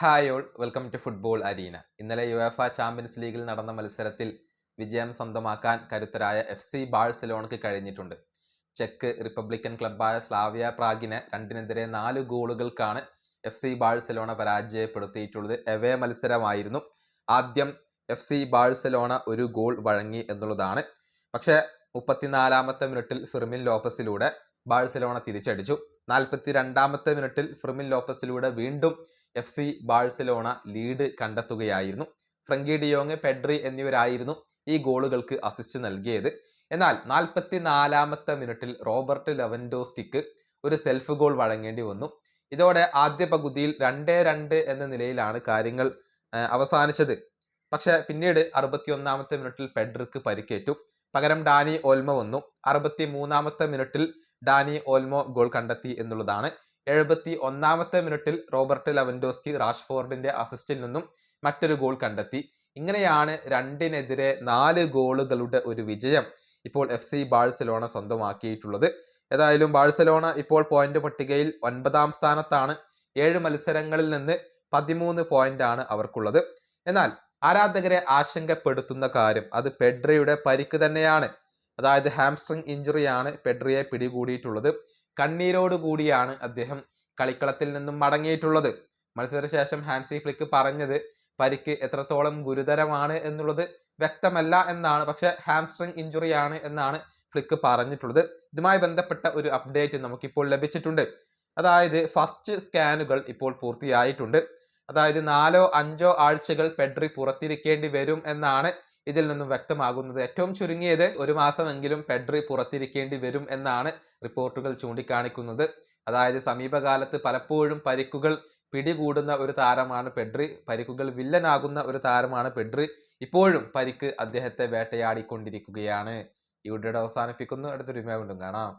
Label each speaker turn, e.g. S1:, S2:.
S1: Hi all welcome to football arena. ഇന്നലെ UEFA champions ലീഗിൽ നടന്ന മത്സരത്തിൽ വിജയം സ്വന്തമാക്കാൻ കരുത്തരായ എഫ് സി ബാഴ്സലോണയ്ക്ക് കഴിഞ്ഞിട്ടുണ്ട്. ചെക്ക് റിപ്പബ്ലിക്കൻ ക്ലബ്ബായ സ്ലാവിയ പ്രാഗിനെ രണ്ടിനെതിരെ നാല് ഗോളുകൾക്കാണ് എഫ് സി ബാഴ്സലോണ പരാജയപ്പെടുത്തിയിട്ടുള്ളത്. എവേ മത്സരമായിരുന്നു. ആദ്യം എഫ് സി ബാഴ്സലോണ ഒരു ഗോൾ വഴങ്ങി എന്നുള്ളതാണ്. പക്ഷേ മുപ്പത്തിനാലാമത്തെ മിനിറ്റിൽ ഫിർമിൻ ലോപ്പസിലൂടെ ബാഴ്സലോണ തിരിച്ചടിച്ചു. നാൽപ്പത്തി രണ്ടാമത്തെ മിനിറ്റിൽ ഫിർമിൻ ലോപ്പസിലൂടെ വീണ്ടും എഫ് സി ബാഴ്സലോണ ലീഡ് കണ്ടെത്തുകയായിരുന്നു. ഫ്രങ്കി ഡിയോങ് പെഡ്രി എന്നിവരായിരുന്നു ഈ ഗോളുകൾക്ക് അസിസ്റ്റ് നൽകിയത്. എന്നാൽ നാൽപ്പത്തി നാലാമത്തെ മിനിറ്റിൽ റോബർട്ട് ലെവൻഡോസ്കിക്ക് ഒരു സെൽഫ് ഗോൾ വഴങ്ങേണ്ടി വന്നു. ഇതോടെ ആദ്യ പകുതിയിൽ രണ്ടേ രണ്ട് എന്ന നിലയിലാണ് കാര്യങ്ങൾ അവസാനിച്ചത്. പക്ഷേ പിന്നീട് അറുപത്തി ഒന്നാമത്തെ മിനിറ്റിൽ പെഡ്രിക്ക് പരിക്കേറ്റു. പകരം ഡാനി ഓൽമോ വന്നു. അറുപത്തി മൂന്നാമത്തെ മിനിറ്റിൽ ഡാനി ഓൽമോ ഗോൾ കണ്ടെത്തി എന്നുള്ളതാണ് എഴുപത്തി ഒന്നാമത്തെ മിനിറ്റിൽ റോബർട്ട് ലവൻഡോസ്കി റാഷ്ഫോർഡിന്റെ അസിസ്റ്റിൽ നിന്നും മറ്റൊരു ഗോൾ കണ്ടെത്തി. ഇങ്ങനെയാണ് രണ്ടിനെതിരെ നാല് ഗോളുകളുടെ ഒരു വിജയം ഇപ്പോൾ എഫ് സി ബാഴ്സലോണ സ്വന്തമാക്കിയിട്ടുള്ളത്. ഏതായാലും ബാഴ്സലോണ ഇപ്പോൾ പോയിന്റ് പട്ടികയിൽ ഒൻപതാം സ്ഥാനത്താണ്. ഏഴ് മത്സരങ്ങളിൽ നിന്ന് പതിമൂന്ന് ആണ് അവർക്കുള്ളത്. എന്നാൽ ആരാധകരെ ആശങ്കപ്പെടുത്തുന്ന കാര്യം അത് പെഡ്രയുടെ പരിക്ക് തന്നെയാണ്. അതായത് ഹാംസ്ട്രിങ് ഇഞ്ചുറിയാണ് പെഡ്രിയെ പിടികൂടിയിട്ടുള്ളത്. കണ്ണീരോട് കൂടിയാണ് അദ്ദേഹം കളിക്കളത്തിൽ നിന്നും മടങ്ങിയിട്ടുള്ളത്. മത്സരശേഷം ഹാൻസി ഫ്ലിക്ക് പറഞ്ഞത് പരിക്ക് എത്രത്തോളം ഗുരുതരമാണ് എന്നുള്ളത് വ്യക്തമല്ല എന്നാണ്. പക്ഷെ ഹാംസ്ട്രിങ് ഇഞ്ചുറിയാണ് എന്നാണ് ഫ്ലിക്ക് പറഞ്ഞിട്ടുള്ളത്. ഇതുമായി ബന്ധപ്പെട്ട ഒരു അപ്ഡേറ്റ് നമുക്കിപ്പോൾ ലഭിച്ചിട്ടുണ്ട്. അതായത് ഫസ്റ്റ് സ്കാനുകൾ ഇപ്പോൾ പൂർത്തിയായിട്ടുണ്ട്. അതായത് നാലോ അഞ്ചോ ആഴ്ചകൾ പെഡ്രി പുറത്തിരിക്കേണ്ടി വരും എന്നാണ് ഇതിൽ നിന്നും വ്യക്തമാകുന്നത്. ഏറ്റവും ചുരുങ്ങിയത് ഒരു മാസമെങ്കിലും പെഡ്രി പുറത്തിരിക്കേണ്ടി വരും എന്നാണ് റിപ്പോർട്ടുകൾ ചൂണ്ടിക്കാണിക്കുന്നത്. അതായത് സമീപകാലത്ത് പലപ്പോഴും പരിക്കുകൾ പിടികൂടുന്ന ഒരു താരമാണ് പെഡ്രി പരിക്കുകൾ വില്ലനാകുന്ന ഒരു താരമാണ് പെഡ്രി. ഇപ്പോഴും പരിക്ക് അദ്ദേഹത്തെ വേട്ടയാടിക്കൊണ്ടിരിക്കുകയാണ്. ഈ അവസാനിപ്പിക്കുന്നു. അടുത്തൊരു വീണ്ടും കാണാം.